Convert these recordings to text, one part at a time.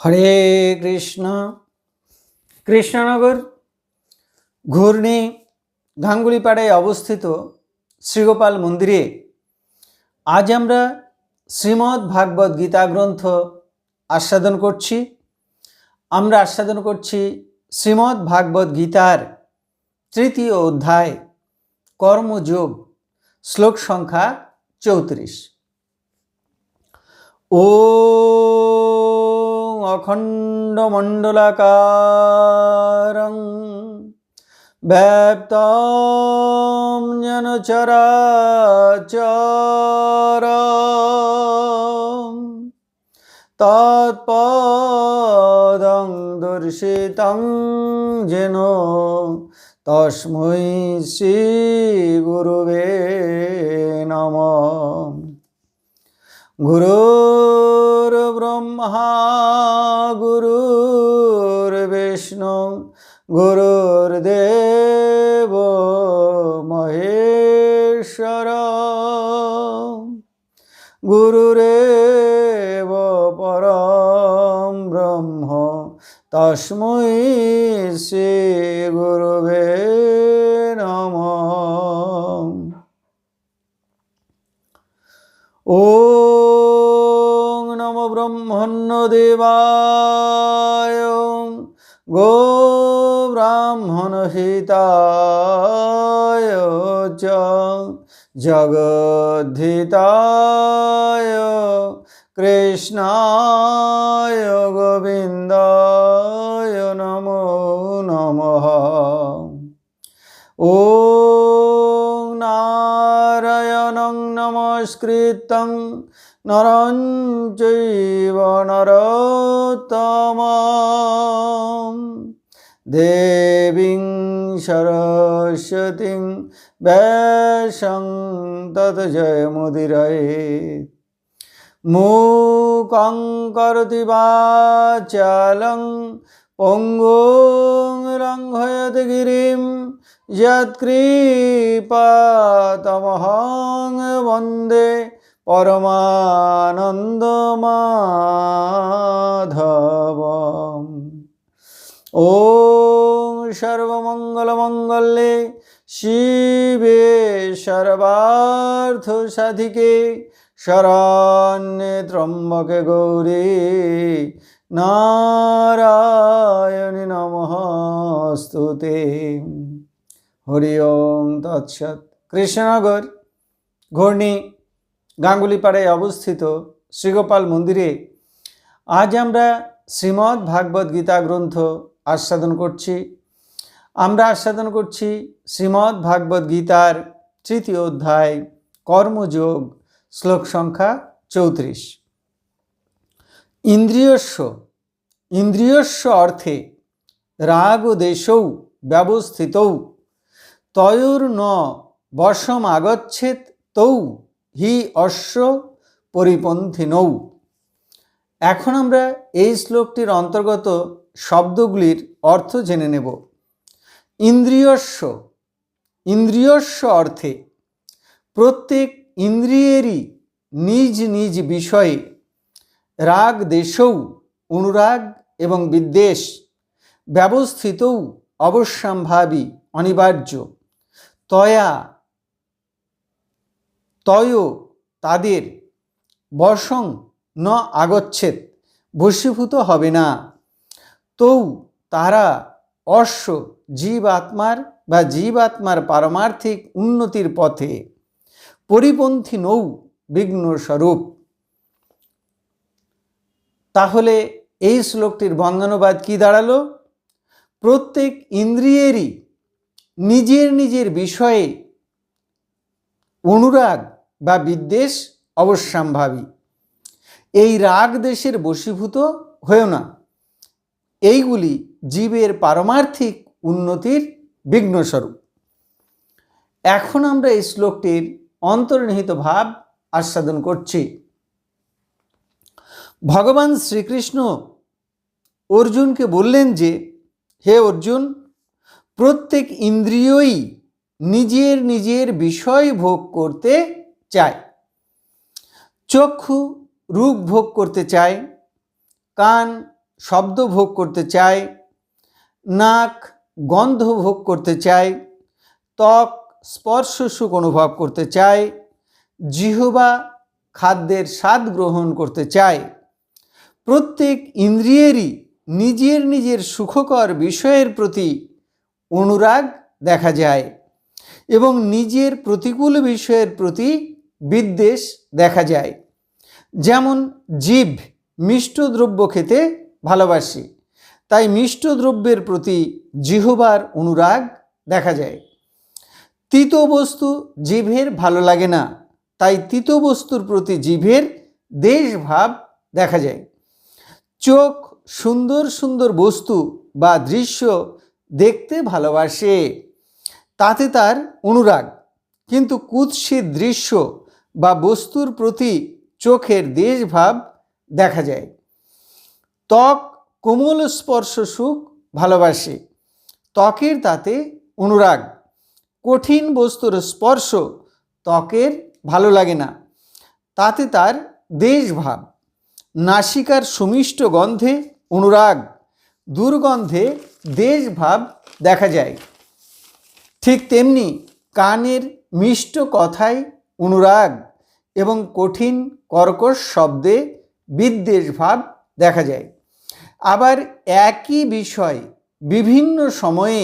হরে কৃষ্ণ। কৃষ্ণনগর ঘূর্ণি গাঙ্গুলিপাড়ায় অবস্থিত শ্রীগোপাল মন্দিরে আজ আমরা শ্রীমদ্ ভাগবত গীতা গ্রন্থ আস্বাদন করছি। আমরা আস্বাদন করছি শ্রীমদ্ ভাগবত গীতার তৃতীয় অধ্যায় কর্মযোগ, শ্লোক সংখ্যা চৌত্রিশ। ও অখণ্ডমণ্ডলাকারং ব্যাপ্তম যেন চরাচর তৎপদং দর্শিতং যেন তস্মৈ শ্রী গুরুবে নমঃ গুরুর্ব্রহ্মা গুরুর্বিষ্ণু গুরুর্দেব মহেশ্বর। গুরুরেব পরম ব্রহ্ম তস্মৈ শ্রী গুরুবে নমঃ। ॐ দেবায়। গো ব্রাহ্মণ হিতায় চ জগদ্ধিতায় কৃষ্ণায় গোবিন্দায় নমো নমঃ। ও সংস্কৃতং নরঞ্জৈব নরতম দেবীং সরস্বতীং ব্যাসং তত জয়মুদিরয়ে মুকং করতি বাচালং অঙ্গং রঙ্ঘয়ত গিরিম যৎকৃপাতমহং বন্দে পরমানন্দ মাধব ও সর্বমঙ্গলমঙ্গলে শিবে সর্বার্থ সাধিকে শরণ্যে ত্রম্বকে গৌরী নারায়ণ নমস্তুতে। হরি ওম তৎসৎ কৃষ্ণনগর ঘূর্ণি গাঙ্গুলিপাড়ায় অবস্থিত শ্রীগোপাল মন্দিরে। আজ আমরা শ্রীমদ্ ভাগবত গীতা গ্রন্থ আস্বাদন করছি। আমরা আস্বাদন করছি শ্রীমদ্ ভাগবত গীতার তৃতীয় অধ্যায় কর্মযোগ শ্লোক সংখ্যা চৌত্রিশ। ইন্দ্রিয়স্য ইন্দ্রিয়স্য অর্থে রাগ দেশৌ ব্যবস্থিতৌ, তয়োর ন বশম আগচ্ছেত তৌ হি অশ্ব পরিপন্থিনৌ। এখন আমরা এই শ্লোকটির অন্তর্গত শব্দগুলির অর্থ জেনে নেব। ইন্দ্রিয়স্য ইন্দ্রিয়স্য অর্থে প্রত্যেক ইন্দ্রিয়েরই নিজ নিজ বিষয়ে রাগ, দেশৌ, অনুরাগ এবং বিদ্বেষ ব্যবস্থিতও অবশ্যম্ভাবী, অনিবার্য। তয়া, তয় তাদের বসং ন আগচ্ছেদ বশীভূত হবে না। তৌ তারা অশ্ব জীব আত্মার বা জীব আত্মার পারমার্থিক উন্নতির পথে পরিপন্থী নৌ বিঘ্ন স্বরূপ তাহলে এই শ্লোকটির বঙ্গানুবাদ কি দাঁড়াল? প্রত্যেক ইন্দ্রিয়েরই নিজের নিজের বিষয়ে অনুরাগ বা বিদ্বেষ অবশ্যম্ভাবী। এই রাগ দেশের বশীভূত হয়েও না। এইগুলি জীবের পারমার্থিক উন্নতির বিঘ্নস্বরূপ। এখন আমরা এই শ্লোকটির অন্তর্নিহিত ভাব আস্বাদন করছি। ভগবান শ্রীকৃষ্ণ অর্জুনকে বললেন যে, হে অর্জুন, প্রত্যেক ইন্দ্রিয়ই নিজের নিজের বিষয় ভোগ করতে চায়। চক্ষু রূপ ভোগ করতে চায়, কান শব্দ ভোগ করতে চায়, নাক গন্ধ ভোগ করতে চায়, ত্বক স্পর্শ সুখ অনুভব করতে চায়, জিহবা খাদ্যের স্বাদ গ্রহণ করতে চায়। প্রত্যেক ইন্দ্রিয়েরই নিজের নিজের সুখকর বিষয়ের প্রতি অনুরাগ দেখা যায় এবং নিজের প্রতিকূল বিষয়ের প্রতি বিদ্বেষ দেখা যায়। যেমন জীব মিষ্ট দ্রব্য খেতে ভালোবাসে, তাই মিষ্ট দ্রব্যের প্রতি জিহবার অনুরাগ দেখা যায়। তিত বস্তু জিভের ভালো লাগে না। তাই তিত বস্তুর প্রতি জিভের দেশভাব দেখা যায়। চোখ সুন্দর সুন্দর বস্তু বা দৃশ্য দেখতে ভালোবাসে। তাতে তার অনুরাগ। কিন্তু কুৎসিত দৃশ্য বা বস্তুর প্রতি চোখের দেশভাব দেখা যায়। ত্বক কোমল স্পর্শ সুখ ভালোবাসে। ত্বকের তাতে অনুরাগ। কঠিন বস্তুর স্পর্শ ত্বকের ভালো লাগে না। তাতে তার দেশভাব, নাসিকার সুমিষ্ট গন্ধে অনুরাগ, দুর্গন্ধে দেশভাব দেখা যায়। ঠিক তেমনি কানের মিষ্ট কথায় অনুরাগ এবং কঠিন কর্কশ শব্দে বিদ্বেষ ভাব দেখা যায়। আবার একই বিষয় বিভিন্ন সময়ে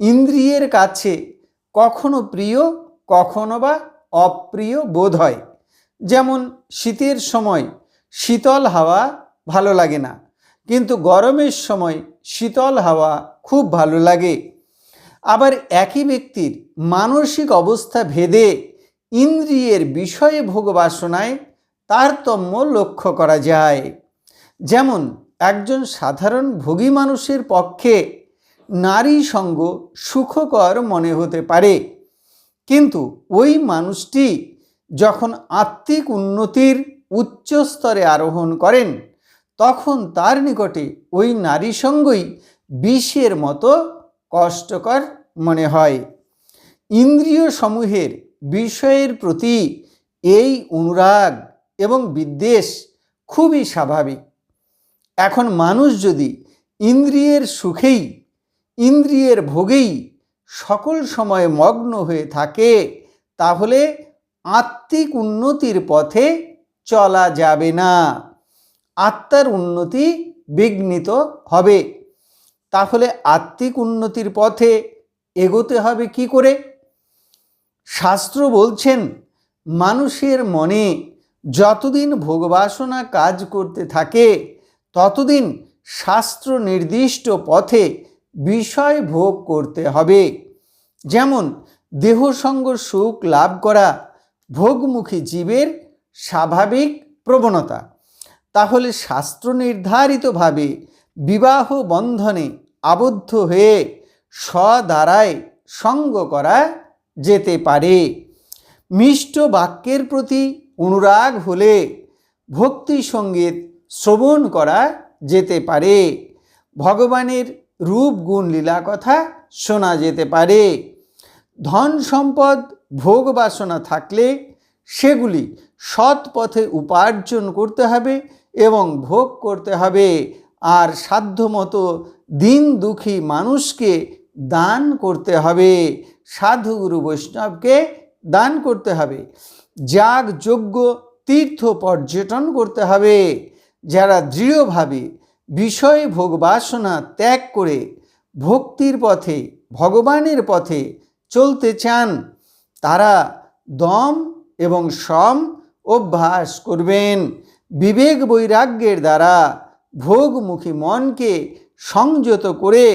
ইন্দ্রিয়ের কাছে কখনো প্রিয়, কখনো বা অপ্রিয় বোধ হয়। যেমন শীতের সময় শীতল হাওয়া ভালো লাগে না, কিন্তু গরমের সময় শীতল হাওয়া খুব ভালো লাগে। আবার একই ব্যক্তির মানসিক অবস্থা ভেদে ইন্দ্রিয়ের বিষয়ে ভোগ বাসনায় তারতম্য লক্ষ্য করা যায়। যেমন একজন সাধারণ ভোগী মানুষের পক্ষে নারী সঙ্গ সুখকর মনে হতে পারে। কিন্তু ওই মানুষটি যখন আত্মিক উন্নতির উচ্চ স্তরে আরোহণ করেন, তখন তার নিকটে ওই নারী সঙ্গই বিষের মতো কষ্টকর মনে হয়। ইন্দ্রিয় সমূহের বিষয়ের প্রতি এই অনুরাগ এবং বিদ্বেষ খুবই স্বাভাবিক। এখন মানুষ যদি ইন্দ্রিয়ের সুখেই ইন্দ্রিয়ের ভোগেই সকল সময় মগ্ন হয়ে থাকে, তাহলে আত্মিক উন্নতির পথে চলা যাবে না। আত্মার উন্নতি বিঘ্নিত হবে। তাহলে আত্মিক উন্নতির পথে এগোতে হবে কি করে? শাস্ত্র বলছেন, মানুষের মনে যতদিন ভোগবাসনা কাজ করতে থাকে, ততদিন শাস্ত্র নির্দিষ্ট পথে বিষয় ভোগ করতে হবে। যেমন দেহসঙ্গ সুখ লাভ করা ভোগমুখী জীবের স্বাভাবিক প্রবণতা। তাহলে শাস্ত্র নির্ধারিতভাবে বিবাহ বন্ধনে আবদ্ধ হয়ে স্বদ্বারায় সঙ্গ করা যেতে পারে। মিষ্ট বাক্যের প্রতি অনুরাগ হলে ভক্তি সংগীত শ্রবণ করা যেতে পারে। ভগবানের রূপ গুণ লীলা কথা শোনা যেতে পারে। ধন সম্পদ, ভোগ বাসনা থাকলে সেগুলি সৎ পথে উপার্জন করতে হবে এবং ভোগ করতে হবে। আর সাধ্যমতো দিন দুঃখী মানুষকে দান করতে হবে। সাধুগুরু বৈষ্ণবকে দান করতে হবে। যাগ যোগ্য তীর্থ পর্যটন করতে হবে। যারা দৃঢ়ভাবে বিষয় ভোগ বাসনা ত্যাগ করে ভক্তির পথে, ভগবানের পথে চলতে চান, তারা দম এবং সম অভ্যাস করবেন। বিবেক বৈরাগ্যের দ্বারা ভোগমুখী মনকে সংযত করে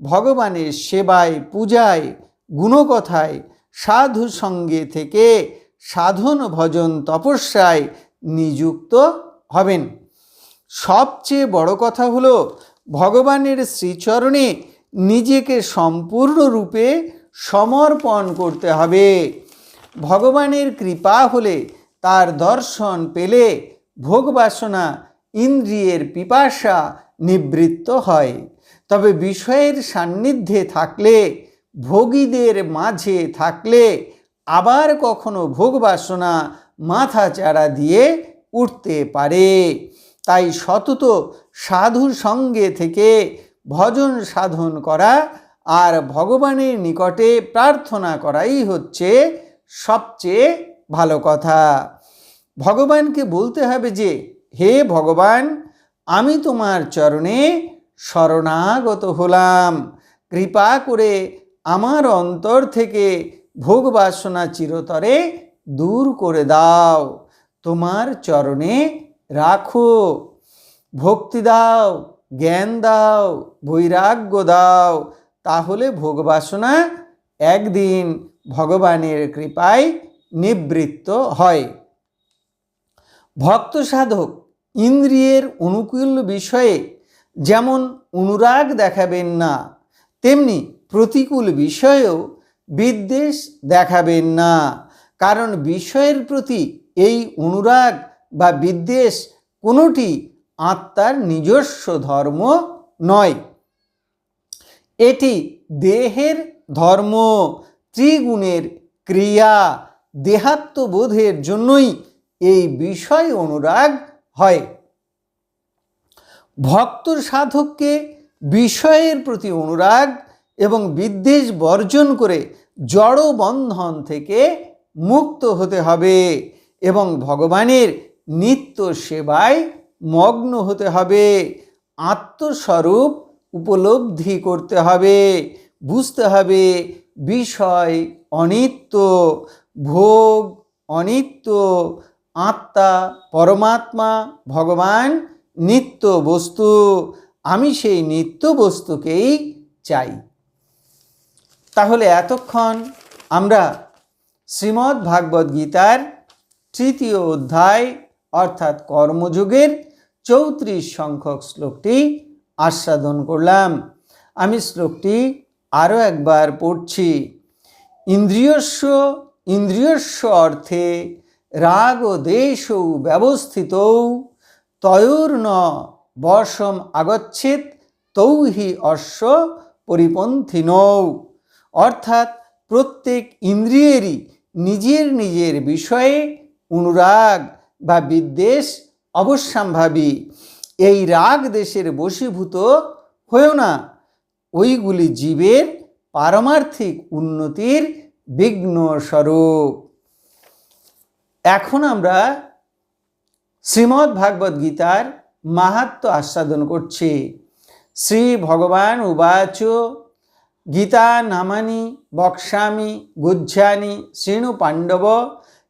ভগবানের সেবায়, পূজায়, গুণকথায়, সাধু সঙ্গে থেকে সাধন ভজন তপস্যায় নিযুক্ত হবেন। সবচেয়ে বড় কথা হলো, ভগবানের শ্রীচরণে নিজেকে সম্পূর্ণরূপে সমর্পণ করতে হবে। ভগবানের কৃপা হলে তার দর্শন পেলে ভোগবাসনা ইন্দ্রিয়ের পিপাসা নিবৃত্ত হয়। তবে বিষয়ের সান্নিধ্যে থাকলে, ভোগীদের মাঝে থাকলে আবার কখনো ভোগবাসনা মাথা চাড়া দিয়ে উঠতে পারে। তাই সতত সাধুর সঙ্গে থেকে ভজন সাধন করা আর ভগবানের নিকটে প্রার্থনা করাই হচ্ছে সবচেয়ে ভালো কথা। ভগবানকে বলতে হবে যে, হে ভগবান, আমি তোমার চরণে শরণাগত হলাম। কৃপা করে আমার অন্তর থেকে ভোগ বাসনা চিরতরে দূর করে দাও। তোমার চরণে রাখো। ভক্তি দাও, জ্ঞান দাও, বৈরাগ্য দাও। তাহলে ভোগবাসনা একদিন ভগবানের কৃপায় নিবৃত্ত হয়। ভক্ত সাধক ইন্দ্রিয়ের অনুকূল বিষয়ে যেমন অনুরাগ দেখাবেন না, তেমনি প্রতিকূল বিষয়েও বিদ্বেষ দেখাবেন না। কারণ বিষয়ের প্রতি এই অনুরাগ বা বিদ্বেষ কোনোটি আত্মার নিজস্ব ধর্ম নয়। এটি দেহের ধর্ম, ত্রিগুণের ক্রিয়া, দেহাত্মবোধের জন্যই এই বিষয় অনুরাগ হয়। ভক্ত সাধককে বিষয়ের প্রতি অনুরাগ এবং বিদ্বেষ বর্জন করে জড় বন্ধন থেকে মুক্ত হতে হবে এবং ভগবানের নিত্য সেবায় মগ্ন হতে হবে, আত্মস্বরূপ উপলব্ধি করতে হবে, বুঝতে হবে বিষয় অনিত্য, ভোগ অনিত্য, আত্মা, পরমাত্মা, ভগবান নিত্য বস্তু, আমি সেই নিত্য বস্তুকেই চাই। তাহলে এতক্ষণ আমরা শ্রীমদ্ ভাগবত গীতার তৃতীয় অধ্যায় অর্থাৎ কর্মযুগের চৌত্রিশ সংখ্যক শ্লোকটি আস্বাদন করলাম। আমি শ্লোকটি আরও একবার পড়ছি। ইন্দ্রিয়স্ব ইন্দ্রিয়স্ব অর্থে রাগ ও দেশ ব্যবস্থিত, তয়োর্ন বশম আগচ্ছেদ তৌহি অশ্ব পরিপন্থী নৌ। অর্থাৎ প্রত্যেক ইন্দ্রিয়েরই নিজের নিজের বিষয়ে অনুরাগ বা বিদ্বেষ অবশ্যম্ভাবী। এই রাগ দেশের বশীভূত হয়েও না। ওইগুলি জীবের পারমার্থিক উন্নতির বিঘ্ন স্বরূপ। এখন আমরা শ্রীমদ্ ভাগবত গীতার মাহাত্ম আস্বাদন করছি। শ্রী ভগবান উবাচ, গীতা নামানি বক্সামি গুজ্জানি, শ্রীণু পাণ্ডব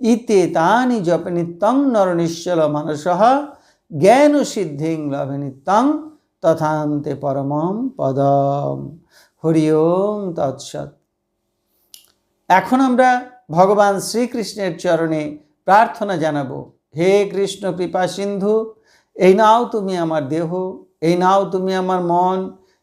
ইতে তানি জপ নিত্যং নর নিশ্চল মানস জ্ঞান সিদ্ধিং লভে নিত্যং তথান্তে পরমম পদম। হরি ওম তৎসৎ। এখন আমরা ভগবান শ্রীকৃষ্ণের চরণে প্রার্থনা জানাব, হে কৃষ্ণ কৃপা সিন্ধু, এই নাও তুমি আমার দেহ, এই নাও তুমি আমার মন,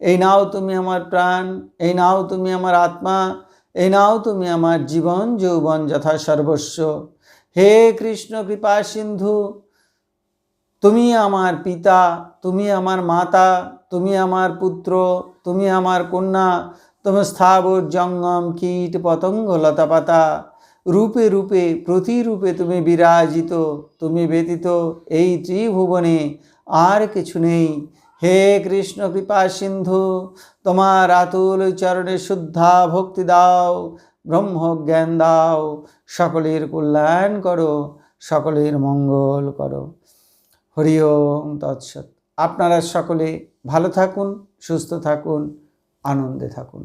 এই নাও তুমি আমার প্রাণ, এই নাও তুমি আমার আত্মা এই নাও তুমি আমার জীবন, যৌবন যথা সর্বস্ব। হে কৃষ্ণ, কৃপা সিন্ধু, তুমি আমার পিতা, তুমি আমার মাতা, তুমি আমার পুত্র, তুমি আমার কন্যা, তুমি স্থাবর জঙ্গম, কীট, পতঙ্গ লতাপাতা রূপে রূপে, প্রতিরূপে তুমি বিরাজিত, তুমি ব্যতীত এই ত্রিভুবনে আর কিছু নেই। হে কৃষ্ণ কৃপা সিন্ধু, তোমার আতুল চরণে শুদ্ধা ভক্তি দাও ব্রহ্ম জ্ঞান দাও, সকলের কল্যাণ করো, সকলের মঙ্গল করো। হরি ওম তৎসৎ। আপনারা সকলে ভালো থাকুন, সুস্থ থাকুন, আনন্দে থাকুন।